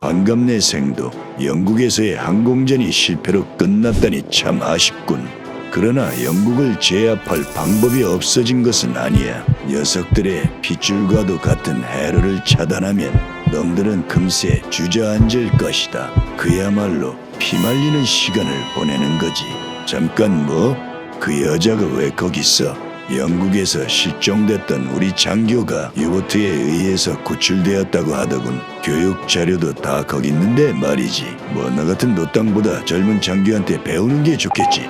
반갑네 생도 영국에서의 항공전이 실패로 끝났다니 참 아쉽군. 그러나 영국을 제압할 방법이 없어진 것은 아니야. 녀석들의 핏줄과도 같은 해로를 차단하면 놈들은 금세 주저앉을 것이다. 그야말로 피말리는 시간을 보내는 거지. 잠깐 뭐? 그 여자가 왜 거기 있어? 영국에서 실종됐던 우리 장교가 유보트에 의해서 구출되었다고 하더군. 교육 자료도 다 거기 있는데 말이지. 뭐 나 같은 노땅보다 젊은 장교한테 배우는 게 좋겠지.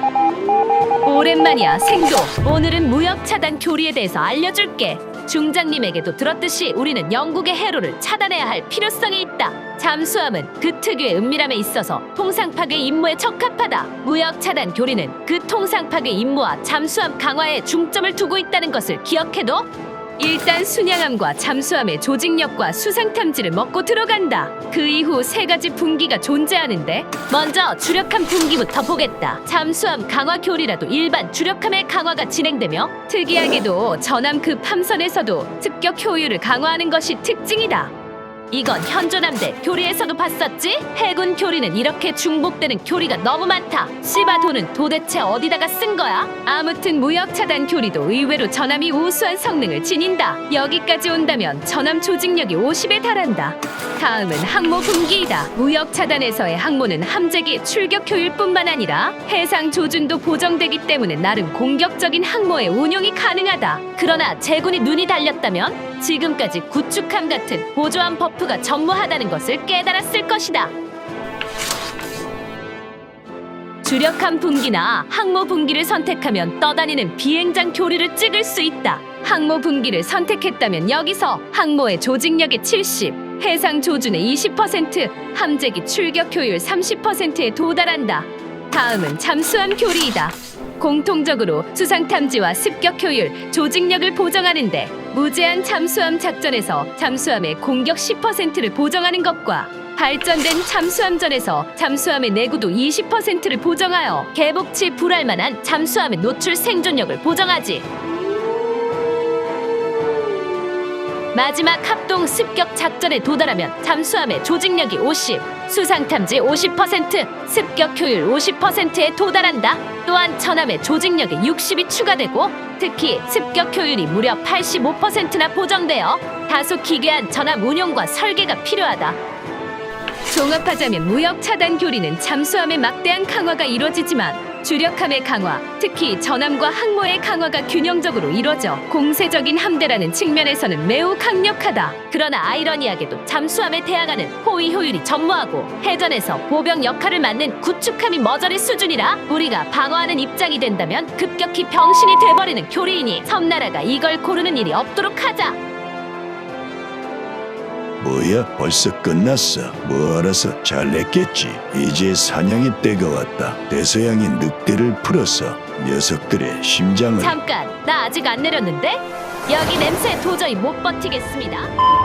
오랜만이야 생도 오늘은 무역 차단 교리에 대해서 알려줄게 중장님에게도 들었듯이 우리는 영국의 해로를 차단해야 할 필요성이 있다 잠수함은 그 특유의 은밀함에 있어서 통상 파괴 임무에 적합하다 무역 차단 교리는 그 통상 파괴 임무와 잠수함 강화에 중점을 두고 있다는 것을 기억해둬 일단 순양함과 잠수함의 조직력과 수상 탐지를 먹고 들어간다. 그 이후 세 가지 분기가 존재하는데 먼저 주력함 분기부터 보겠다. 잠수함 강화 교리라도 일반 주력함의 강화가 진행되며 특이하게도 전함 급 함선에서도 습격 효율을 강화하는 것이 특징이다. 이건 현존함대 교리에서도 봤었지? 해군 교리는 이렇게 중복되는 교리가 너무 많다. 씨바 돈은 도대체 어디다가 쓴 거야? 아무튼 무역 차단 교리도 의외로 전함이 우수한 성능을 지닌다. 여기까지 온다면 전함 조직력이 50에 달한다. 다음은 항모 분기이다. 무역 차단에서의 항모는 함재기 출격 효율뿐만 아니라 해상 조준도 보정되기 때문에 나름 공격적인 항모의 운용이 가능하다. 그러나 제군이 눈이 달렸다면 지금까지 구축함 같은 보조함 버프가 전무하다는 것을 깨달았을 것이다. 주력함 분기나 항모 분기를 선택하면 떠다니는 비행장 교류를 찍을 수 있다. 항모 분기를 선택했다면 여기서 항모의 조직력의 70, 해상 조준의 20%, 함재기 출격 효율 30%에 도달한다. 다음은 잠수함 교리이다. 공통적으로 수상 탐지와 습격 효율, 조직력을 보정하는데 무제한 잠수함 작전에서 잠수함의 공격 10%를 보정하는 것과 발전된 잠수함전에서 잠수함의 내구도 20%를 보정하여 개복치 불할 만한 잠수함의 노출 생존력을 보정하지. 마지막 합 동 습격 작전에 도달하면 잠수함의 조직력이 50, 수상 탐지 50%, 습격 효율 50%에 도달한다. 또한 전함의 조직력에 60이 추가되고 특히 습격 효율이 무려 85%나 보정되어 다소 기괴한 전함 운용과 설계가 필요하다. 종합하자면 무역 차단 교리는 잠수함의 막대한 강화가 이루어지지만 주력함의 강화, 특히 전함과 항모의 강화가 균형적으로 이루어져 공세적인 함대라는 측면에서는 매우 강력하다. 그러나 아이러니하게도 잠수함에 대항하는 호위 효율이 전무하고 해전에서 보병 역할을 맡는 구축함이 머저리 수준이라 우리가 방어하는 입장이 된다면 급격히 병신이 돼버리는 교리이니 섬나라가 이걸 고르는 일이 없도록 하자. 뭐야 벌써 끝났어. 뭐 알아서 잘 냈겠지. 이제 사냥의 때가 왔다. 대서양이 늑대를 풀어서 녀석들의 심장을 잠깐, 나 아직 안 내렸는데? 여기 냄새 도저히 못 버티겠습니다.